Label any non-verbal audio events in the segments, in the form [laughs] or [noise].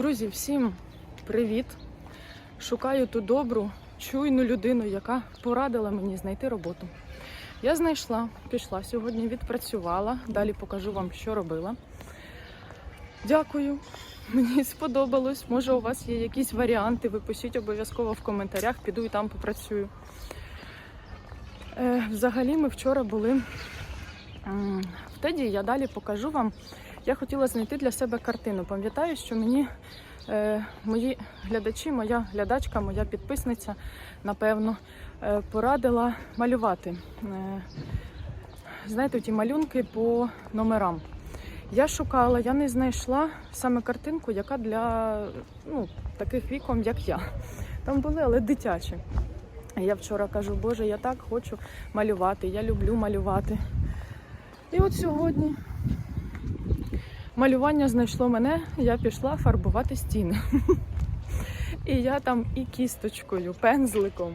Друзі, всім привіт! Шукаю ту добру, чуйну людину, яка порадила мені знайти роботу. Я знайшла, пішла сьогодні, відпрацювала. Далі покажу вам, що робила. Дякую. Мені сподобалось. Може, у вас є якісь варіанти. Ви пишіть обов'язково в коментарях, піду і там попрацюю. Е, взагалі, ми вчора були в Теді. Я далі покажу вам. Я хотіла знайти для себе картину. Пам'ятаю, що мені е, мої глядачі, моя глядачка, моя підписниця, напевно, е, порадила малювати. Е, знаєте, ті малюнки по номерам. Я шукала, я не знайшла саме картинку, яка для ну, таких віком, як я. Там були, але дитячі. Я вчора кажу, Боже, я так хочу малювати, я люблю малювати. І от сьогодні малювання знайшло мене, я пішла фарбувати стіни. І я там і кісточкою, пензликом,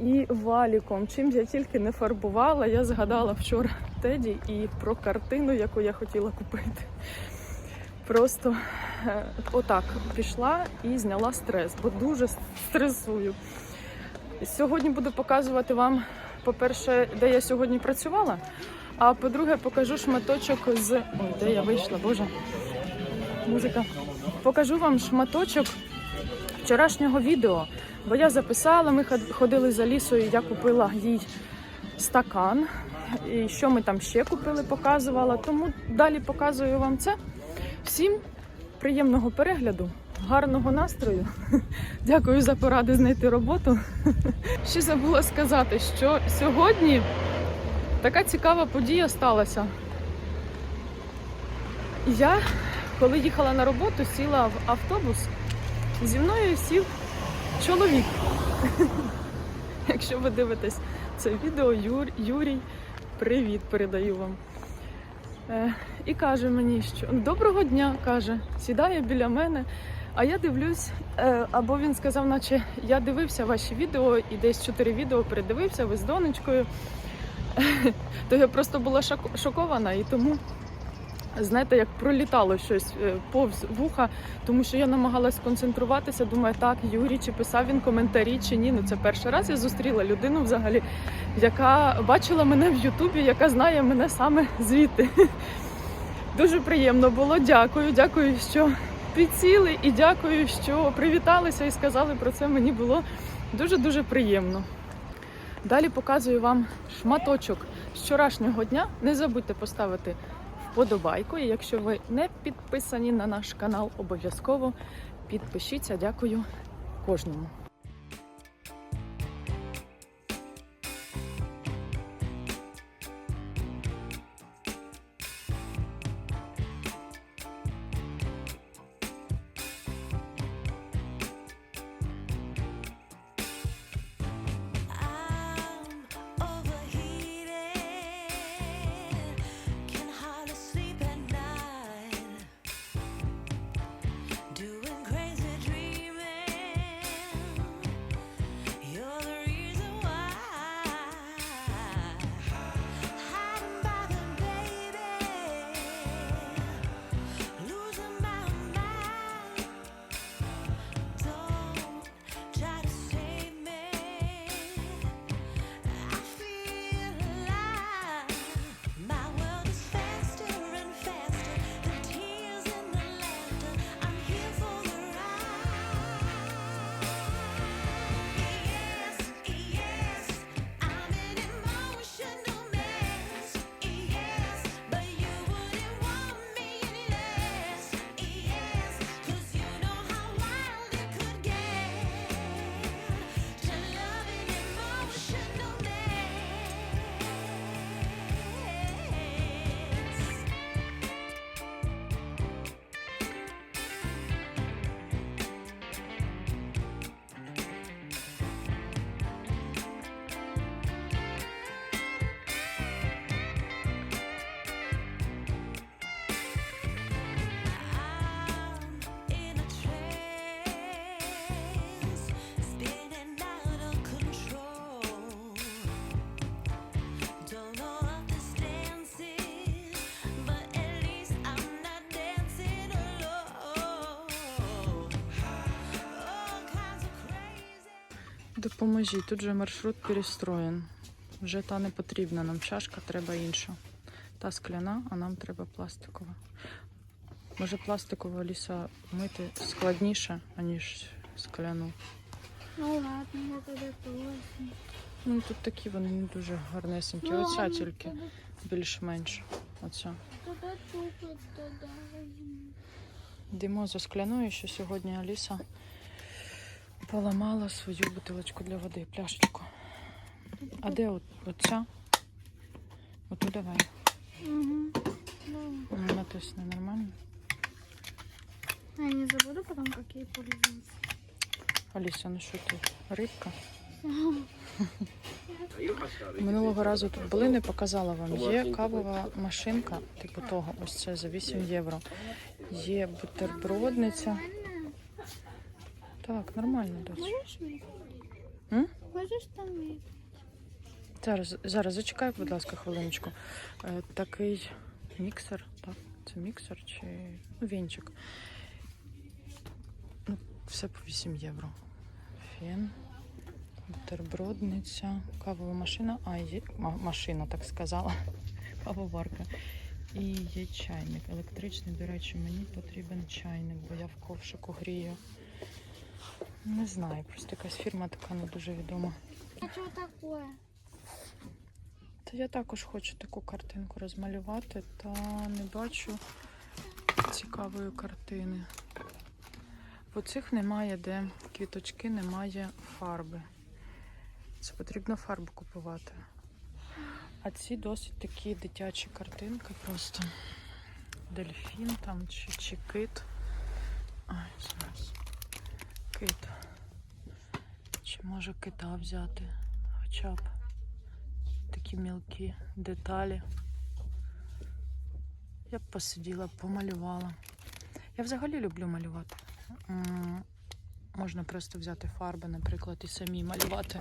і валіком, чим я тільки не фарбувала, я згадала вчора Теді і про картину, яку я хотіла купити. Просто е, отак пішла і зняла стрес, бо дуже стресую. Сьогодні буду показувати вам, по-перше, де я сьогодні працювала, а по-друге, покажу шматочок з. Ой, де я вийшла, боже. Музика. Покажу вам шматочок вчорашнього відео, бо я записала, ми ходили за лісою, я купила їй стакан. І що ми там ще купили, показувала. Тому далі показую вам це. Всім приємного перегляду, гарного настрою. [laughs] Дякую за поради знайти роботу. [laughs] Ще забула сказати, що сьогодні така цікава подія сталася. Я, коли їхала на роботу, сіла в автобус, зі мною сів чоловік. [laughs] Якщо ви дивитесь це відео, Юр, Юрій, привіт передаю вам. Е, і каже мені, що доброго дня, каже, сідає біля мене. А я дивлюсь, е, або він сказав, наче я дивився ваші відео і десь чотири відео передивився, ви з донечкою. То я просто була шокована і тому, знаєте, як пролітало щось е, повз вуха, тому що я намагалась сконцентруватися. Думаю, так, Юрій, чи писав він коментарі, чи ні. Ну це перший раз я зустріла людину взагалі, яка бачила мене в Ютубі, яка знає мене саме звідти. Дуже приємно було. Дякую, дякую, що підсіли, і дякую, що привіталися і сказали про це. Мені було дуже-дуже приємно. Далі показую вам шматочок з вчорашнього дня. Не забудьте поставити вподобайку. І якщо ви не підписані на наш канал, обов'язково підпишіться. Дякую кожному. Допоможіть, тут же маршрут перестроєн. Вже та не потрібна нам чашка, треба інша. Та скляна, а нам треба пластикова. Може пластикову ліса мити складніше, аніж скляну. Ну ладно, я тогда тоже. Ну тут такі вони не дуже гарнесенькі. Ну, Оця тільки більш-менш. Оця. Йдемо за скляною, що сьогодні Аліса поламала свою бутилочку для води, пляшечку. А де от, оця? Оту давай. Угу. Ну, Ну, Натисни нормально. а я не забуду потом, как ей пользоваться. Аліса, ну що ти? Рибка? Минулого разу тут були, не показала вам. Є кавова машинка, типу того, ось це за 8 євро. Є бутербродниця. Так, нормально, дочь. Можешь выпить? М? Можешь там выпить? Зараз, зараз зачекай, будь ласка, хвилиночку. Е, такий міксер, так? Це міксер чи ну, вінчик. Ну, все по 8 євро. Фен, бутербродниця, кавова машина, а є машина, так сказала. [laughs] Кавоварка. І є чайник електричний. До речі, мені потрібен чайник, бо я в ковшику грію. Не знаю, просто якась фірма така не дуже відома. А что такое? Та я також хочу таку картинку розмалювати, та не бачу цікавої картини. В оцих немає, де квіточки, немає фарби. Це потрібно фарбу купувати. А ці досить такі дитячі картинки просто. Дельфін там чи, чи кит. Ай, зараз. Кит. Чи може кита взяти? Хоча б такі мілкі деталі. Я б посиділа, помалювала. Я взагалі люблю малювати. Можна просто взяти фарби, наприклад, і самі малювати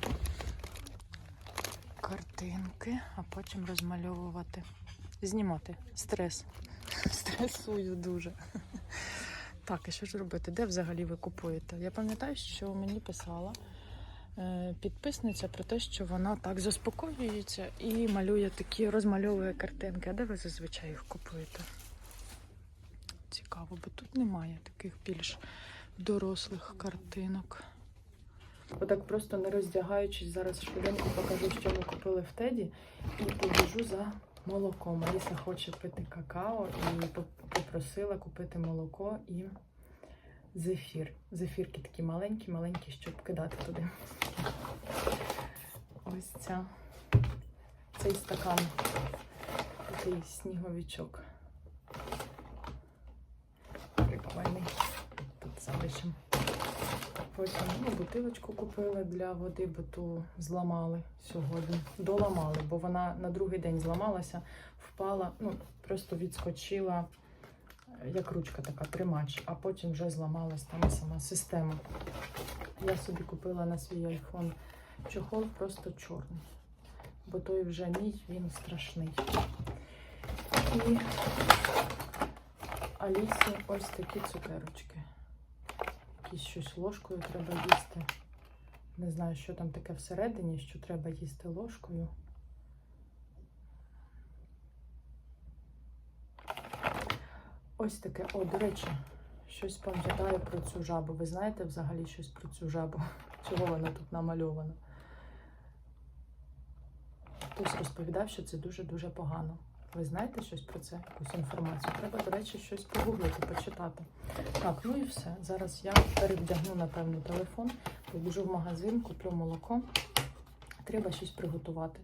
картинки, а потім розмальовувати. Знімати стрес. [laughs] Стресую дуже. Так, і що ж робити? Де взагалі ви купуєте? Я пам'ятаю, що мені писала підписниця про те, що вона так заспокоюється і малює такі, розмальовує картинки. А де ви зазвичай їх купуєте? Цікаво, бо тут немає таких більш дорослих картинок. Отак просто не роздягаючись, зараз швиденько покажу, що ми купили в Теді, і побіжу за молоком. Аліса хоче пити какао і попросила купити молоко і зефір. Зефірки такі маленькі, маленькі, щоб кидати туди. Ось ця. Цей стакан. Такий сніговичок. Прикольний. Тут залишимо. Потім ну, бутилочку купили для води, бо ту зламали сьогодні. Доламали, бо вона на другий день зламалася, впала, ну просто відскочила, як ручка така, тримач, а потім вже зламалась там сама система. Я собі купила на свій айфон чохол просто чорний, бо той вже мій, він страшний. І Алісі ось такі цукерочки. Якісь щось ложкою треба їсти. Не знаю, що там таке всередині, що треба їсти ложкою. Ось таке. О, до речі, щось пам'ятаю про цю жабу. Ви знаєте взагалі щось про цю жабу? [laughs] Чого вона тут намальована? Хтось розповідав, що це дуже-дуже погано. Ви знаєте щось про це, якусь інформацію? Треба, до речі, щось погуглити, почитати. Так, ну і все. Зараз я перевдягну, напевно, телефон, побіжу в магазин, куплю молоко. Треба щось приготувати.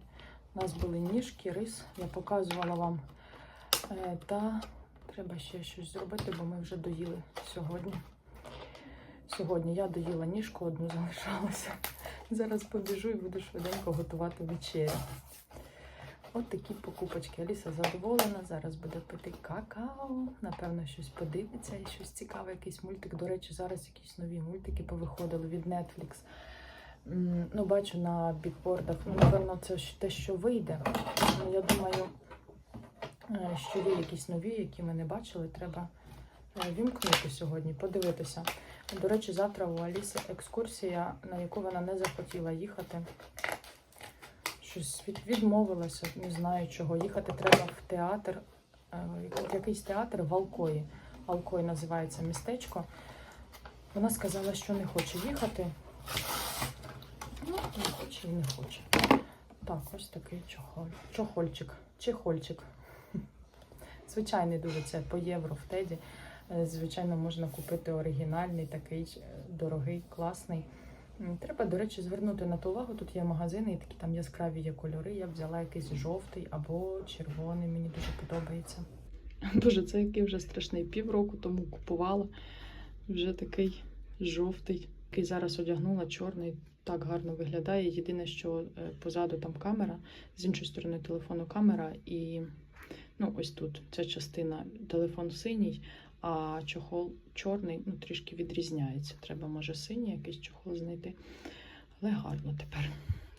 У нас були ніжки, рис, я показувала вам. Е, та треба ще щось зробити, бо ми вже доїли сьогодні. Сьогодні я доїла ніжку, одну залишалася. Зараз побіжу і буду швиденько готувати вечерю. От такі покупочки. Аліса задоволена. Зараз буде пити какао. Напевно, щось подивиться і щось цікаве, якийсь мультик. До речі, зараз якісь нові мультики повиходили від Netflix. Ну, бачу на бікбордах. Ну, напевно, це те, що вийде. Ну, я думаю, що є якісь нові, які ми не бачили. Треба е, вімкнути сьогодні, подивитися. До речі, завтра у Аліси екскурсія, на яку вона не захотіла їхати. Щось відмовилася, не знаю чого. Їхати треба в театр, е, якийсь театр в Алкої. Алкой називається містечко. Вона сказала, що не хоче їхати. Ну, не хоче і не хоче. Так, ось такий чохол. Чохольчик. Чехольчик. Звичайний дуже це по євро в Теді. Е, Звичайно, можна купити оригінальний, такий е, дорогий, класний. Треба, до речі, звернути на ту увагу. Тут є магазини, і такі там яскраві є кольори. Я взяла якийсь жовтий або червоний. Мені дуже подобається. [laughs] Боже, це який вже страшний. Півроку тому купувала. Вже такий жовтий, який зараз одягнула, чорний. Так гарно виглядає. Єдине, що е, позаду там камера, з іншої сторони телефону камера, і ну, ось тут ця частина телефон синій, а чохол чорний, ну, трішки відрізняється. Треба, може, синій якийсь чохол знайти. Але гарно тепер.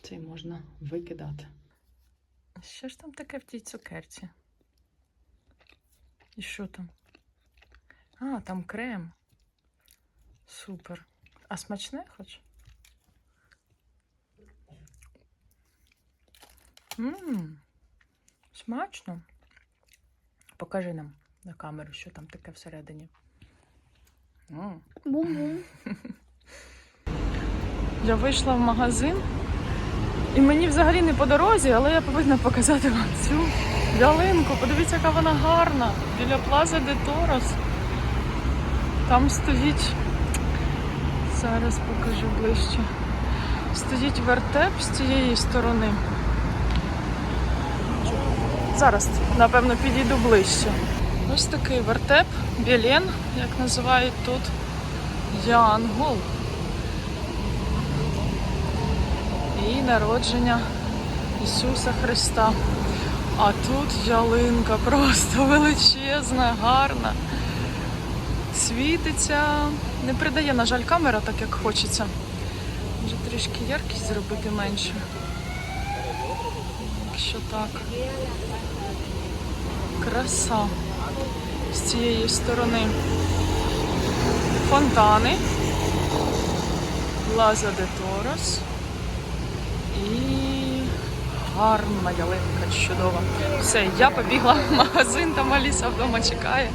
Цей можна викидати. Що ж там таке в тій цукерці? І що там? А, там крем. Супер. А смачне хоч? Ммм, смачно. Покажи нам на камеру, що там таке всередині. Бум-бум. Я вийшла в магазин, і мені взагалі не по дорозі, але я повинна показати вам цю ялинку. Подивіться, яка вона гарна. Біля Плаза де Торос. Там стоїть. Зараз покажу ближче. Стоїть вертеп з цієї сторони. Зараз, напевно, підійду ближче. Ось такий вертеп, білен, як називають тут. Янгол. і народження Ісуса Христа. А тут ялинка просто [laughs] величезна, гарна. Світиться. Не придає, на жаль, камера так, як хочеться. Може трішки яркість зробити менше. Якщо так. Краса з цієї сторони. Фонтани. Лаза де Торос. І гарна ялинка, чудова. Все, я побігла в магазин, там Аліса вдома чекає.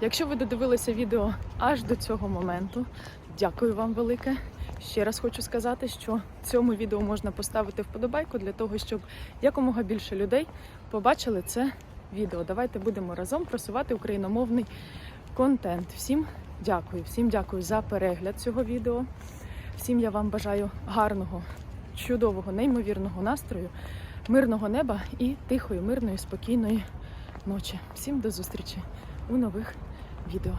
Якщо ви додивилися відео аж до цього моменту, дякую вам велике. Ще раз хочу сказати, що цьому відео можна поставити вподобайку для того, щоб якомога більше людей побачили це відео. Давайте будемо разом просувати україномовний контент. Всім дякую, всім дякую за перегляд цього відео. Всім я вам бажаю гарного чудового, неймовірного настрою, мирного неба і тихої, мирної, спокійної ночі. Всім до зустрічі у нових відео.